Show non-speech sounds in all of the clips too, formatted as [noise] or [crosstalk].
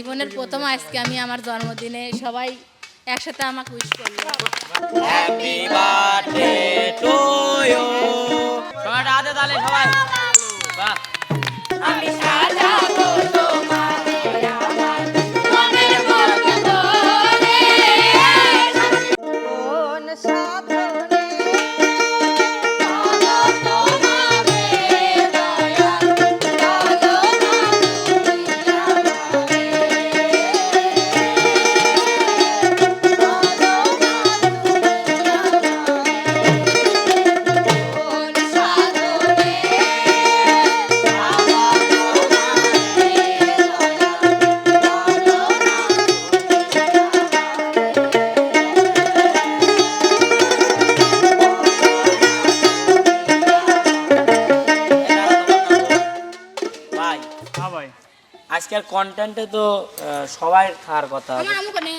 জীবনের প্রথম আজকে আমি আমার জন্মদিনে সবাই একসাথে আমাকে উইশ করল হ্যাপি বার্থডে টু ইউ সবাই হাতে তালে সবাই। বাহ। আজকের কন্টেন্টে তো সবাই খাওয়ার কথা আমার আম্মু কোনে?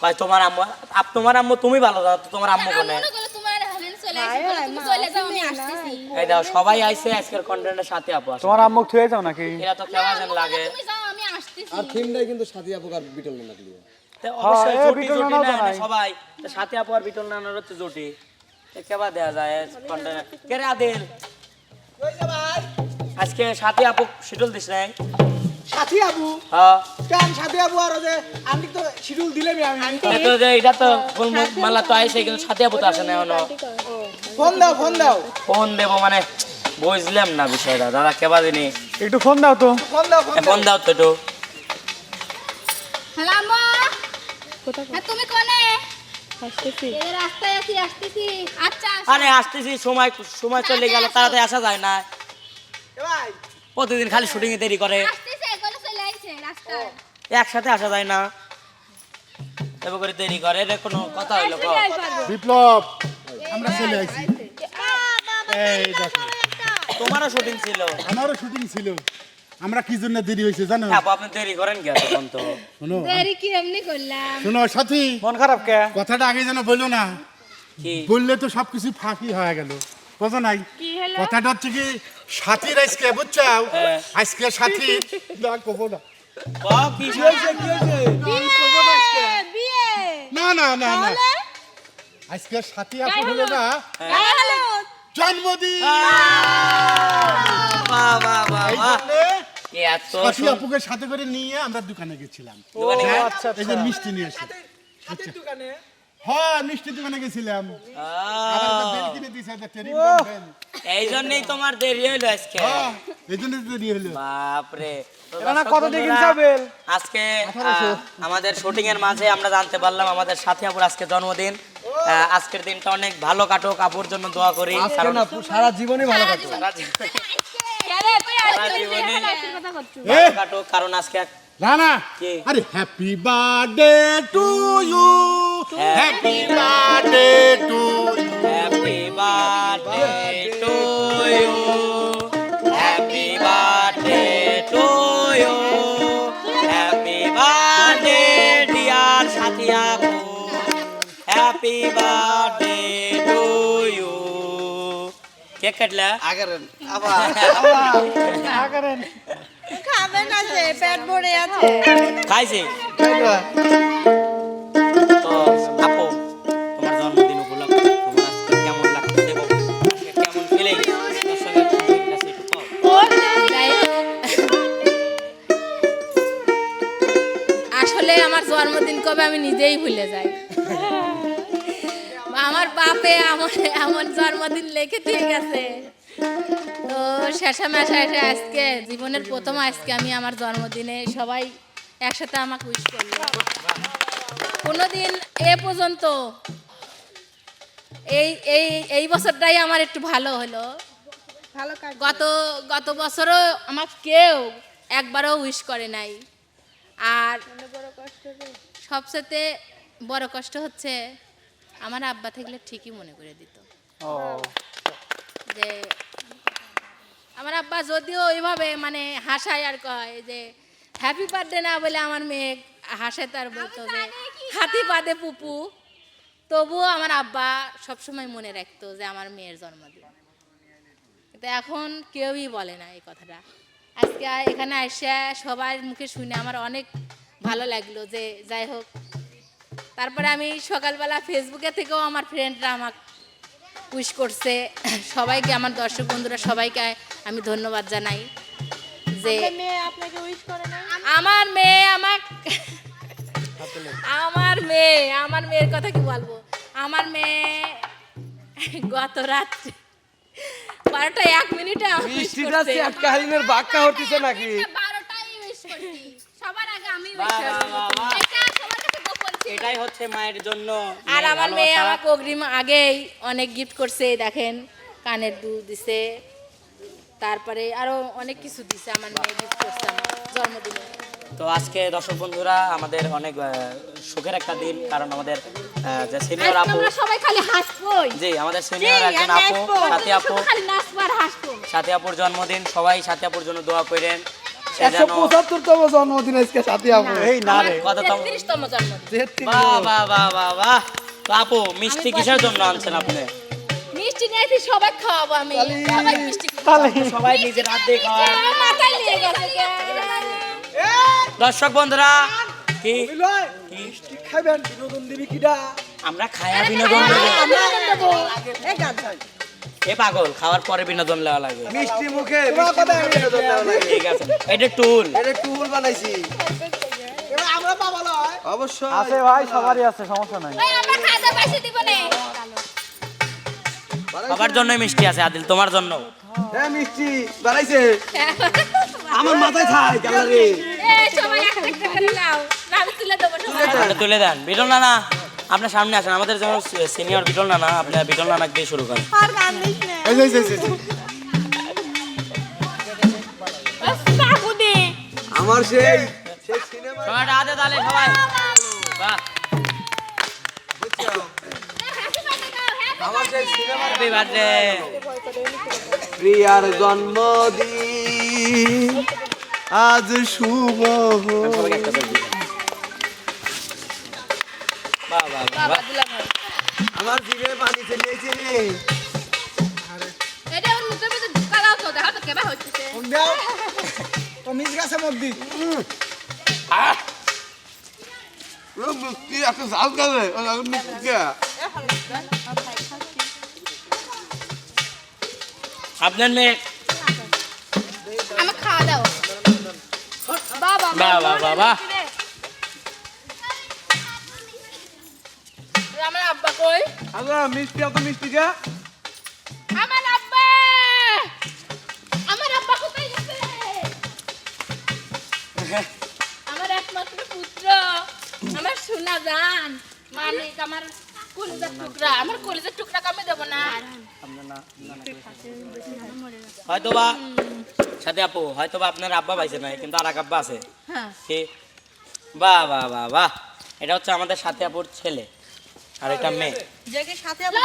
কয় তোমার আম্মু? আপ তোমার আম্মু তুমি ভালো তো তোমার আম্মু কোনে? তোমার হামেন চলে আসছে তুমি চলে যাও আমি আসতেছি। এই দাও সবাই আইছে আজকের কন্টেন্টের সাথে আপু আসে। তোমার আম্মুক থুয়ে যাও নাকি? এরা তো কেমন যেন লাগে। তুমি যাও আমি আসতেছি। আর থিমটাই কিন্তু সাথী বিটল না লাগলি অবশ্যই হ্যাঁ, জুটি জুটি না সবাই। সাথে আপু আর বিটল নানার হচ্ছে জুটি। কেবা দেয়া যায় কন্টেন্ট কে রে আদিল? আজকে সাথে আপু শিটল দিস নাই। সাথী আবু। হ্যাঁ। কেন সাথী আবু আর যে আমি তো শিডিউল দিলেমি আমি। তো যে এটা তো ফুল মালা তো আইছে কিন্তু সাথে আপু তো আসে না এখনও। ফোন দাও ফোন দাও। ফোন দেবো মানে বুঝলাম না বিষয়টা দাদা কেবা দিনি? একটু ফোন দাও তো। ফোন দাও ফোন ফোন দাও। তো একটু। হ্যালো আম্মা। হ্যাঁ তুমি কোনে? আচ্ছা। আরে আসতেছি সময় সময় চলে গেল তাড়াতাড়ি আসা। যায় না। প্রতিদিন খালি শুটিং এ দেরি করে আসতেছে এগুলো চলে আইছে রাস্তায় একসাথে আসা যায় না। এবার করে দেরি করে এটা কোনো কথা হইল বিপ্লব! আমরা চলে আসি এই দেখো। তোমারও শুটিং ছিল। আমারও শুটিং ছিল। আমরা কি জন্য দেরি হয়েছে জানো? আপু আপনি দেরি করেন কি তখন তো। শোনো দেরি কি এমনি করলাম? শোনো সাথী মন খারাপ কে? কথাটা আগে যেন বলল না। কি? বললে তো সবকিছু ফাঁকি হয়ে গেল। বুঝো নাই? কথাটা হচ্ছে কি সাথীর আজকে বুঝছ? হ্যাঁ। আজকে সাথী না কবো না। কও কি হয়েছে কি হয়েছে? না না না না আজকে সাথী আপু হলো না জন্মদিন। বাহ! বাহ বাহ কি এত সাথী আপুকে সাথে করে নিয়ে আমরা দোকানে গেছিলাম। হ্যাঁ, আচ্ছা, এই যে মিষ্টি নিয়ে এসে। দোকানে? হ্যাঁ মিষ্টি দোকানে গেছিলাম। বেল। এই জন্যই তোমার দেরি হইল আজকে। হ্যাঁ, এই দেরি বাপরে। কত আজকে আমাদের শুটিং এর মাঝে আমরা জানতে পারলাম আমাদের সাথী আপুর আজকে জন্মদিন। আহ, আজকের দিনটা অনেক ভালো কাটুক আপুর জন্য দোয়া করি। কারণ সারা জীবনই ভালো কাটে সারা জীবন- জীবনে ভালো কাটুক। কারণ আজকে না না। আরে happy birthday to you happy birthday to you happy birthday to you happy birthday to you happy birthday dear Sathi আপু happy birthday to you cake Katla? খাবে না যে পেট ভরে আছে। খাইছে? জন্মদিন কবে আমি নিজেই ভুলে যাই। আমার বাপে আমার এমন জন্মদিন লিখে দিয়ে গেছে। তো শেষে মেশা এসে আজকে জীবনের প্রথম আজকে আমি আমার জন্মদিনে সবাই একসাথে আমাকে উইশ করল কোনোদিন এ পর্যন্ত এই এই এই বছরটাই আমার একটু ভালো হলো। ভালো গত গত বছরও আমার কেউ একবারও উইশ করে নাই। আর সবচেয়ে বড় কষ্ট হচ্ছে আমার আব্বা থাকলে ঠিকই মনে করে দিত। যে আমার আব্বা যদিও ওইভাবে মানে হাসায় আর কয় যে হ্যাপি বার্থডে না বলে আমার মেয়ে হাসে তার বলতো যে হাতি পাদে পুপু। তবুও আমার আব্বা সবসময় মনে রাখতো যে আমার মেয়ের জন্মদিন। কিন্তু এখন কেউই বলে না এই কথাটা। আজকে এখানে আসে সবার মুখে শুনে আমার অনেক ভালো লাগল যে যাই হোক তারপরে আমি সকালবেলা ফেসবুকে থেকেও আমার ফ্রেন্ডরা আমাকে উইশ করছে। সবাইকে আমার দর্শক বন্ধুরা সবাইকে আমি ধন্যবাদ জানাই যে মেয়ে আপনাকে উইশ করে না আমার মেয়ে আমার আমার মেয়ে আমার মেয়ের কথা কি বলব? আমার মেয়ে গত রাত্রে বারোটা এক মিনিটে বাক্কা হতেছে নাকি? বারোটাই করছি। সবার আগে আমি বাহ, বাহ, বাহ, বাহ। এটা সবার কাছে গোপন ছিল। এটাই হচ্ছে মায়ের জন্য আর আমার মেয়ে আমাকে অগ্রিম আগেই অনেক গিফট করছে দেখেন কানের দুধ দিছে। তারপরে আরও অনেক কিছু দিছে আমার মেয়ে গিফট করছে আমার জন্মদিনে। তো আজকে দর্শক বন্ধুরা আমাদের অনেক আহ, সুখের একটা দিন কারণ আমাদের যে সিনিয়র আপু সবাই খালি হাসবোই। জি আমাদের সিনিয়র একজন আপু সাথী আপু। খালি নাচবো হাসবো। সাথী আপুর জন্মদিন সবাই সাথী আপুর জন্য দোয়া করেন। একশো পঁচাত্তরতম জন্মদিন আজকে সাথে আপু। এই না রে। তেত্রিশতম জন্মদিন। বাহ বাহ বাহ বাহ বাহ। আপু মিষ্টি কিসের জন্য আনছেন আপনি? মিষ্টি নিয়েছি সবাই খাওয়াবো আমি। সবাই মিষ্টি সবাই নিজের হাত দিয়ে খাওয়ান মাথায় লেগে গেছে দর্শক বন্ধুরা কি মিষ্টি খাবেন বিনোদন দিবি কিডা? আমরা খায়া বিনোদন দেবো। এ পাগল খাওয়ার পরে বিনোদন নেওয়া লাগে মিষ্টি মুখে তোমার বিনোদন দেওয়া লাগে। ঠিক আছে এটা টুল। এটা টুল বানাইছি। আমরা পাবা লয় অবশ্যই। আছে ভাই সবারই আছে সমস্যা নাই। ওই আমরা খাজা পাশে দিব না সবার জন্যই মিষ্টি আছে আদিল তোমার জন্য। হ্যাঁ মিষ্টি বানাইছে। আমার মাথায় থাই গ্যালারি। এই সবাই একটা একটা করে নাও। নাম তুলে দেবো তুলে দেন। বিটল নানা আপনার সামনে আসেন আমাদের যেমন সিনিয়র বিটল নানা আপনি বিটল নানাকে দিয়ে শুরু করেন। আমার সেই প্রিয়ার জন্মদিন। আজ শুভ আমার জিভে পানি চলেছে রে। এটা ওর মুখের ভিতরে ঢুকা দাও তো দেখা তো কেবা হচ্ছে। দাও। তো মিস গাছে মত দি পুরো মুক্তি এত জাল গেলে মুক্তি আপনার মেয়ে? আমি খাওয়া দাও। বাবা বাহ বাহ আচ্ছা মিষ্টি এত মিষ্টি কে আমার আব্বা! আমার আব্বা কোথায় গেছে? আমার একমাত্র পুত্র আমার সোনা জান। মালিক আমার কলিজার টুকরা আমার কলিজার টুকরা কামে দেবো না। হয়তো বা সাথে আপু হয়তো বা আপনার আব্বা পাইছে নাই কিন্তু আর এক আব্বা আছে। হ্যাঁ। বাহ বাহ বাহ বাহ। এটা হচ্ছে আমাদের সাথে আপুর ছেলে। আর এটা মেয়ে যাকে সাথে আপনি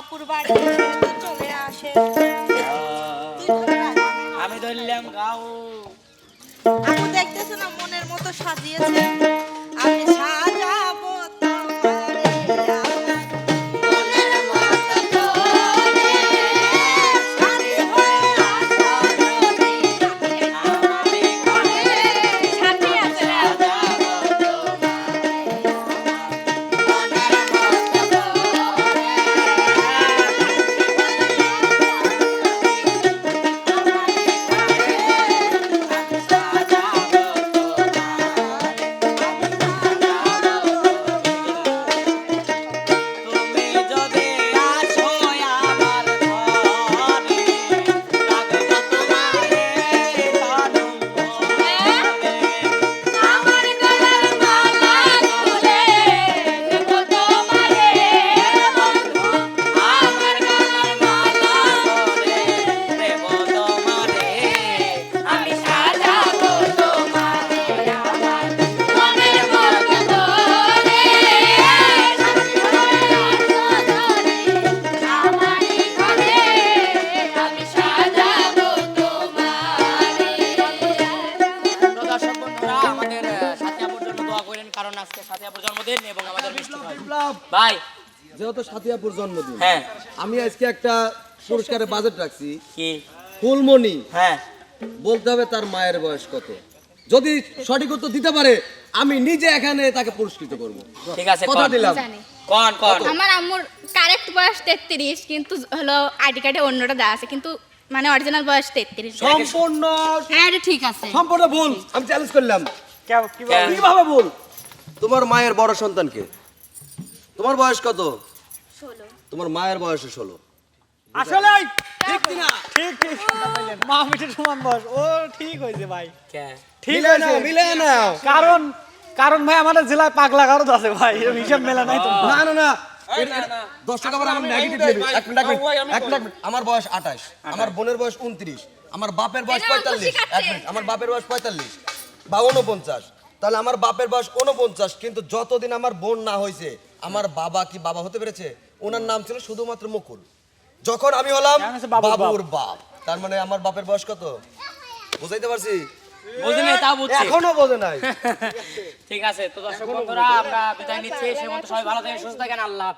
আপুর বাড়ি চলে আসে আমি ধরলাম গাও। আপু দেখতেছো না মনের মতো সাজিয়েছে। আমি যেহেতু সাথিয়াপুর জন্মদিন হ্যাঁ। আমি আজকে একটা পুরস্কারের বাজেট রাখছি। কি? ফুলমণি। হ্যাঁ। বলতে হবে তার মায়ের বয়স কত। যদি সঠিক উত্তর দিতে পারে আমি নিজে এখানে তাকে পুরস্কৃত করব। ঠিক আছে কথা দিলাম। কন কন। আমার আম্মুর কারেক্ট বয়স তেত্রিশ কিন্তু হলো আইডি কার্ডে অন্যটা দেওয়া আছে কিন্তু মানে অরিজিনাল বয়স তেত্রিশ। সম্পূর্ণ হ্যাঁ এটা ঠিক আছে। সম্পূর্ণ ভুল। আমি চ্যালেঞ্জ করলাম। কি? কীভাবে ভুল? তোমার মায়ের বড় সন্তানকে। তোমার বয়স কত? তোমার মায়ের বয়স ষোলো। আসলে ঠিক কিনা? ঠিক ঠিক। মা সমান বয়স। ও ঠিক হয়েছে ভাই। ঠিক হয়েছে। মিলে নাও। কারণ কারণ ভাই আমাদের জেলায় পাগলা কারও আছে ভাই। হিসাব মেলা নাই তো। না না না। আমার নেগেটিভ নেবে এক মিনিট এক মিনিট, এক মিনিট আমার বয়স আঠাশ। আমার বোনের বয়স উনত্রিশ। আমার বাপের বয়স পঁয়তাল্লিশ। এক মিনিট আমার বাপের বয়স পঁয়তাল্লিশ বা উনপঞ্চাশ তাহলে আমার বাপের বয়স উনপঞ্চাশ কিন্তু যতদিন আমার বোন না হয়েছে আমার বাবা কি বাবা হতে পেরেছে? ওনার নাম ছিল শুধুমাত্র মুকুল। যখন আমি হলাম বাবুর বাপ। তার মানে আমার বাপের বয়স কত? বুঝাইতে পারছি? তা বুঝছি। এখনও বোঝে নাই। [laughs] ঠিক আছে তো দর্শক বন্ধুরা আমরা বিদায় নিচ্ছি। সে মতো সবাই ভালো থাকেন সুস্থ থাকেন আল্লাহ।